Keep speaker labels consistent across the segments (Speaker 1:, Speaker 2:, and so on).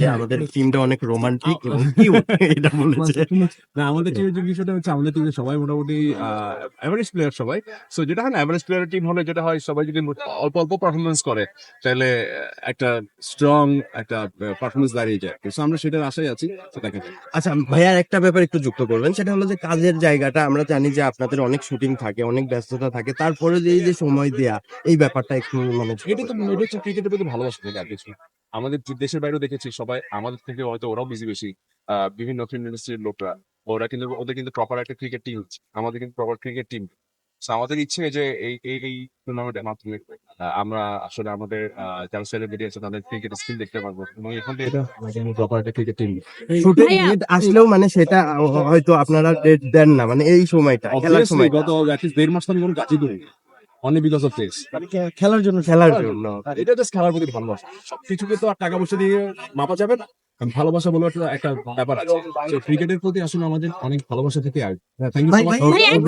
Speaker 1: যে আমাদের টিমটা অনেক রোমান্টিক এবং এটা বলেছে।
Speaker 2: না আমাদের টিমের যে বিষয়টা হচ্ছে আমাদের টিমে সবাই মোটামুটি এভারেজ প্লেয়ার সবাই। সো যেটা হয় না এভারেজ প্লেয়ার টিম হলে যেটা হয় সবাই যদি অল্প অল্প পারফরমেন্স করে তাহলে একটা স্ট্রং একটা পারফরমেন্স দাঁড়িয়ে যায়। তো আমরা সেটার আশায় আছি।
Speaker 1: আচ্ছা ভাইয়ার একটা ব্যাপার একটু যুক্ত করবেন সেটা হলো যে কাজের জায়গাটা আমরা জানি যে আপনাদের অনেক শুটিং থাকে অনেক ব্যস্ততা থাকে তারপরে যে যে সময় দেয়া এই ব্যাপারটা একটু মানে
Speaker 2: এটা তো ক্রিকেটের প্রতি ভালোবাসা থেকে আর কিছু। আমাদের দেশের বাইরেও দেখেছি সবাই আমাদের থেকে হয়তো ওরাও বিজি বেশি। আহ, বিভিন্ন ফিল্ম ইন্ডাস্ট্রির লোকরা। ওরা কিন্তু ওদের কিন্তু প্রপার একটা ক্রিকেট টিম আমাদের কিন্তু প্রপার ক্রিকেট টিম আমাদের ইচ্ছে যে এই এই এই টুর্নামেন্টের মাধ্যমে আহ, আমরা আসলে আমাদের যারা সেলিব্রিটি আছে তাদের ক্রিকেট স্কিল দেখতে পারব। এবং এখান থেকে প্রপার একটা ক্রিকেট টিম
Speaker 1: শুটিং আসলেও মানে সেটা হয়তো আপনারা ডেট দেন না। মানে এই সময়টা খেলার সময়
Speaker 2: গত দেড় মাস আমি কোনো কাজই অনলি বিকজ অফ দিস
Speaker 1: খেলার জন্য খেলার জন্য।
Speaker 2: এটা জাস্ট খেলার প্রতি ভালোবাসা। সবকিছুকে তো আর টাকা পয়সা দিয়ে মাপা যাবে না। ভালোবাসা বলে একটা ব্যাপার আছে। তো ক্রিকেটের প্রতি আসলে আমাদের অনেক ভালোবাসা থেকে আর থ্যাংক ইউ
Speaker 1: ভাই,
Speaker 2: সো মাচ
Speaker 3: ভাই একটা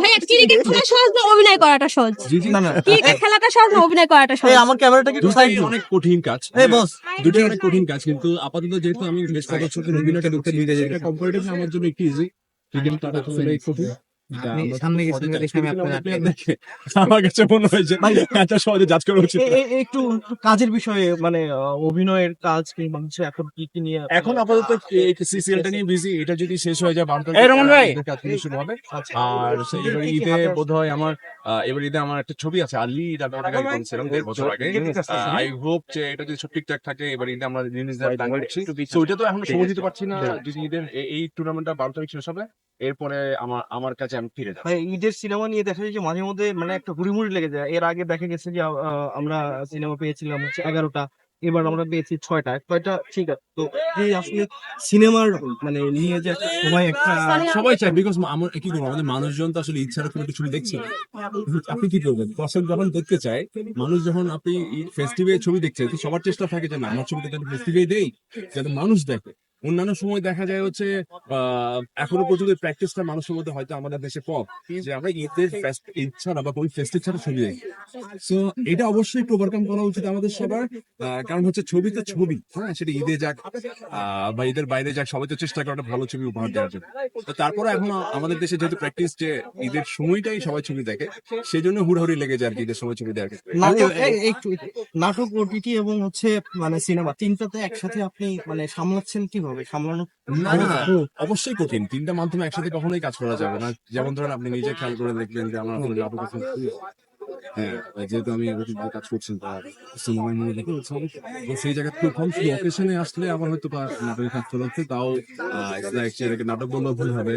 Speaker 3: ভাই ক্রিকেট খেলা সহজ না অভিনয় করাটা সহজ।
Speaker 2: জি জি।
Speaker 4: না না
Speaker 3: ক্রিকেট খেলাটা সহজ না অভিনয় করাটা সহজ?
Speaker 4: এই আমার ক্যামেরাটাকে একটু সাইড
Speaker 2: অনেক কঠিন কাজ।
Speaker 4: এই বস।
Speaker 2: দুটোই অনেক কঠিন কাজ কিন্তু আপাতত যেহেতু আমি বেশ কত ছোট অভিনয়টা ঢুকতে নিতে যাই কম্পারেটিভলি আমার জন্য একটু ইজি ক্রিকেট কঠিন এটা
Speaker 4: আপনি
Speaker 2: আমরা কাছে মনে হয় যে এত সহজে জাজ করা উচিত
Speaker 4: এ-
Speaker 2: না।
Speaker 4: এ- এ- একটু কাজের বিষয়ে মানে আহ, অভিনয়ের কাজ কিংবা হচ্ছে এখন কি কি নিয়ে
Speaker 2: এখন আপাতত সিসিএলটা নিয়ে বিজি এটা যদি শেষ হয়ে যায় বারোটা
Speaker 4: এই রমন ভাই!
Speaker 2: শুরু হবে। আর এবার ঈদে বোধ হয় আমার এবার ঈদে আমার একটা ছবি আছে আলি ঈদ অনেক আগে করেছিলাম দেড় বছর আগে। আই হোপ যে এটা যদি সব ঠিকঠাক থাকে এবার ঈদে আমরা রিলিজ দেওয়ার প্ল্যান করছি। তো ওইটা তো এখন সময় দিতে পারছি না। যদি ঈদের এই টুর্নামেন্টটা বারো তারিখ শেষ হবে এরপরে আমার আমার কাছে আমি ফিরে যাব।
Speaker 4: ভাই ঈদের সিনেমা নিয়ে দেখা যায় যে মাঝে মধ্যে মানে একটা হুড়িমুড়ি লেগে যায়। এর আগে দেখা গেছে যে আমরা সিনেমা পেয়েছিলাম হচ্ছে এগারোটা। এবার আমরা পেয়েছি ছয়টা। ছয়টা ঠিক আছে। তো এই আসলে সিনেমার মানে নিয়ে যে একটা সবাই একটা
Speaker 2: সবাই চায় বিকজ আমার কি করব আমাদের মানুষজন তো আসলে ইচ্ছার কোনো কিছু দেখছে আপনি কি করবেন দর্শক যখন দেখতে চায় মানুষ যখন আপনি ফেস্টিভ্যাল ছবি দেখছে তো সবার চেষ্টা থাকে যে না আমার ছবিটা যাতে ফেস্টিভ্যাল দেই যাতে মানুষ দেখে। অন্যান্য সময় দেখা যায় হচ্ছে এখনও পর্যন্ত প্র্যাকটিসটা মানুষের মধ্যে হয়তো আমাদের দেশে কম যে আমরা ঈদের ছাড়া বা কোনো ফেস্টিভ ছাড়া ছবি দেখি সো এটা অবশ্যই একটু ওভারকাম করা উচিত আমাদের সবার। কারণ হচ্ছে ছবি তো ছবি হ্যাঁ সেটা ঈদে যাক বা ঈদের বাইরে যাক, সবাই তো চেষ্টা করে ভালো ছবি উপহার দেওয়ার জন্য। তো তারপরে এখন আমাদের দেশে যেহেতু প্র্যাকটিস যে ঈদের সময়টাই সবাই ছবি দেখে সেই জন্য হুড়াহুড়ি লেগে যায় আর কি ঈদের সময় ছবি দেখে
Speaker 4: নাটক ওটিটি এবং হচ্ছে মানে সিনেমা তিনটাতে একসাথে আপনি মানে সামলাচ্ছেন কীভাবে? সামলানো
Speaker 2: না না অবশ্যই কঠিন তিনটা মাধ্যমে একসাথে কখনোই কাজ করা যাবে না যেমন ধরেন আপনি নিজে খেয়াল করে দেখবেন যে আমার। হ্যাঁ যেহেতু আমি এরকম কাজ করছি সিনেমায় দেখে তো সেই জায়গা খুব কম অকেশনে আসলে আমার হয়তো বা নাটকের কাজ চলে হচ্ছে তাও নাটক বললেও ভুল হবে।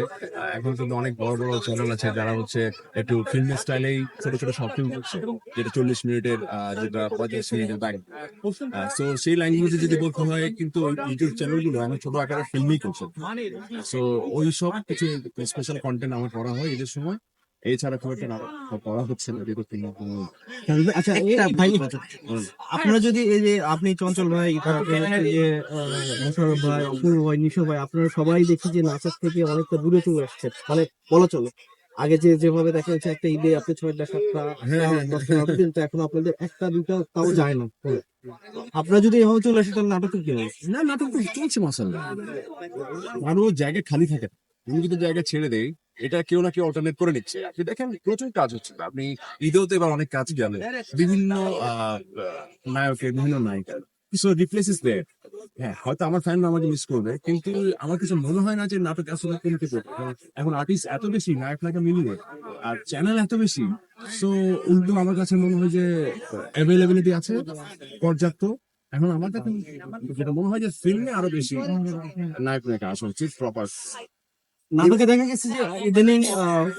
Speaker 2: এখন কিন্তু অনেক বড় বড় চ্যানেল আছে যারা হচ্ছে একটু ফিল্ম স্টাইলেই ছোট ছোট শর্ট ফিল্ম করছে যেটা চল্লিশ মিনিটের যেটা পঁয়ত্রিশ মিনিটের ব্যাগ সো সেই ল্যাঙ্গুয়েজে যদি বলতে হয় কিন্তু ইউটিউব চ্যানেলগুলো অনেক ছোট আকারের ফিল্মই করছে। সো ওই সব কিছু স্পেশাল কন্টেন্ট আমার করা হয় এদের সময়। এছাড়া খুব একটা নাটক করা হচ্ছে না
Speaker 4: আচ্ছা একটা ভাই আপনারা যদি এই যে আপনি চঞ্চল ভাই মোশাররফ ভাই অপূর্ব ভাই নিশো ভাই আপনারা সবাই দেখি যে নাচের থেকে অনেকটা দূরে চলে আসছে মানে বলা চলে। আগে যে যেভাবে দেখা যাচ্ছে একটা ঈদে আপনি ছয়টা সাতটা
Speaker 2: হ্যাঁ, হ্যাঁ,
Speaker 4: নাটক কিন্তু এখন আপনাদের একটা দুটা তাও যায় না আপনারা যদি এভাবে চলে আসে তাহলে নাটক কি হবে?
Speaker 2: না নাটক তো চলছে মাসাল্লাহ আরও জায়গা খালি থাকে তুমি যদি জায়গা ছেড়ে দেই এটা কেউ না কেউ অল্টারনেট করে নিচ্ছে। আপনি দেখেন প্রচুর কাজ হচ্ছে। আপনি ঈদেও তো এবার অনেক কাজ গেলে বিভিন্ন নায়কের বিভিন্ন নায়িকার সো রিপ্লেস ইস দেয়ার হ্যাঁ হয়তো আমার ফ্যান আমাকে মিস করবে কিন্তু আমার কিছু মনে হয় না যে নাটক আসলে কমতে করবে এখন আর্টিস্ট এত বেশি নায়ক নায়িকা মিলিয়ে আর চ্যানেল এত বেশি সো উল্টো আমার কাছে মনে হয় যে অ্যাভেলেবিলিটি আছে পর্যাপ্ত। এখন আমার কাছে যেটা মনে হয় যে ফিল্মে আরও বেশি নায়ক নায়িকা আসা উচিত প্রপার
Speaker 4: নাটকে দেখা গেছে যে ইদানিং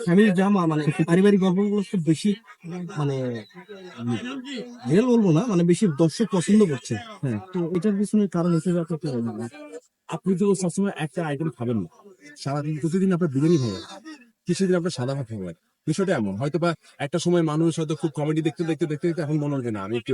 Speaker 4: ফ্যামিলি ড্রামা মানে পারিবারিক গল্পগুলো খুব বেশি মানে রিয়েল বলব না মানে বেশি দর্শক পছন্দ করছে। হ্যাঁ তো এটার পিছনে কারণ হিসেবে আপনি
Speaker 2: তো সবসময় একটা আইটেম খাবেন না। সারাদিন, প্রতিদিন আপনার বিরিয়ানি খাবেন কিছুদিন আপনার সাদা ভাত খাবেন বিষয়টা এমন হয়তো বা একটা সময় মানুষ হয়তো খুব কমেডি দেখতে দেখতে দেখতে দেখতে এখন মনে হয় না, আমি একটু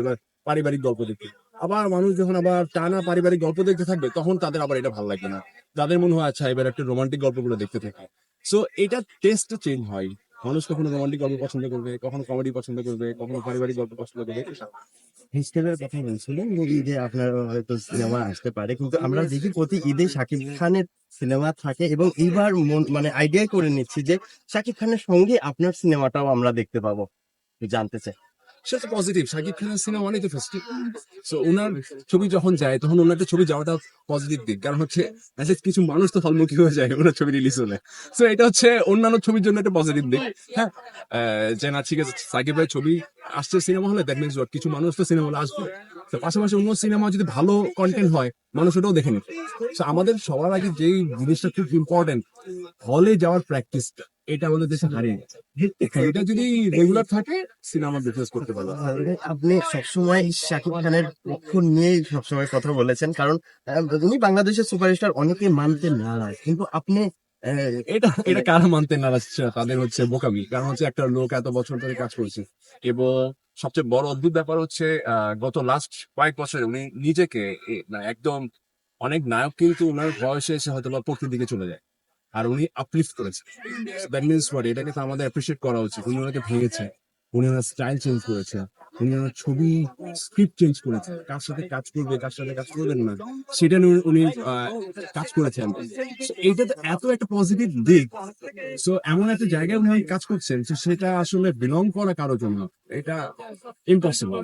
Speaker 2: পারিবারিক গল্প দেখি। আবার মানুষ যখন আবার টানা পারিবারিক গল্প দেখতে থাকবে, তখন তাদের আবার এটা ভালো লাগবে না। তাদের মনে হয় আচ্ছা এবার একটা রোমান্টিক গল্পগুলো দেখতে থাকে। সো এটা টেস্টটা চেঞ্জ হয়। মানুষ কখনো রোমান্টিক গল্প পছন্দ করবে, কখনো কমেডি পছন্দ করবে, কখনো পারিবারিক গল্প পছন্দ করবে।
Speaker 1: হিস্টেলের কথা বলছিলেন ঈদে আপনার হয়তো সিনেমা আসতে পারে, কিন্তু আমরা দেখি প্রতি ঈদে শাকিব খানের সিনেমা থাকে এবং এইবার মানে আইডিয়া করে নিচ্ছি যে শাকিব খানের সঙ্গে আপনার সিনেমাটাও আমরা দেখতে পাবো, জানতে চাই।
Speaker 2: সেটা পজিটিভ শাকিব খানের সিনেমা অনেক ফেস্টিভ সো ওনার ছবি যখন যায়, তখন ওনার ছবি যাওয়াটা পজিটিভ দিক। কারণ হচ্ছে কিছু মানুষ তো ফলমুখী হয়ে যায় ওনার ছবি রিলিজ হলে। সো এটা হচ্ছে অন্যান্য ছবির জন্য একটা পজিটিভ দিক। হ্যাঁ? যে না, ঠিক আছে সাকিব ভাইয়ের ছবি আসছে সিনেমা হলে দ্যাট মিনস কিছু মানুষ তো সিনেমা হলে আসবে। পাশাপাশি অন্য সিনেমা যদি ভালো কন্টেন্ট হয়, মানুষ ওটাও দেখে নিবে আমাদের সবার আগে যেই জিনিসটা খুব ইম্পর্টেন্ট হলে যাওয়ার প্র্যাকটিসটা এটা আমাদের দেশে হারিয়ে গেছে। এটা যদি রেগুলার থাকে সিনেমা বিজনেস করতে পারবে।
Speaker 1: আপনি সবসময় শাকিব খানের পক্ষ নিয়েই সবসময় কথা বলেছেন, কারণ উনি বাংলাদেশের সুপারস্টার অনেকে মানতে নারাজ। কিন্তু আপনি
Speaker 2: এটা এটা কারা মানতে নারাজ তাদের হচ্ছে বোকামি। কারণ হচ্ছে একটা লোক এত বছর ধরে কাজ করেছে। এবং সবচেয়ে বড় অদ্ভুত ব্যাপার হচ্ছে গত লাস্ট কয়েক বছরে উনি নিজেকে মানে একদম অনেক নায়ক কিন্তু ওনার বয়সে এসে হয়তো বা প্রকৃতির দিকে চলে যায়। আর উনি আপলিফট করেছে। দ্যাট মিনস হোয়াট এটাকে তো আমাদের অ্যাপ্রিসিয়েট করা উচিত। উনি ওনাকে ভেঙেছে। উনি ওনার স্টাইল চেঞ্জ করেছে উনি ওনার ছবি স্ক্রিপ্ট চেঞ্জ করেছে কার সাথে কাজ করবে কার সাথে কাজ করবেন না সেটা নিয়ে উনি আহ, কাজ করেছেন। এইটা তো এত একটা পজিটিভ দিক। সো এমন একটা জায়গায় উনি কাজ করছেন তো সেটা আসলে বিলং করা কারোর জন্য এটা ইম্পসিবল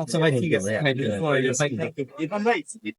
Speaker 4: আচ্ছা ভাই ঠিক আছে।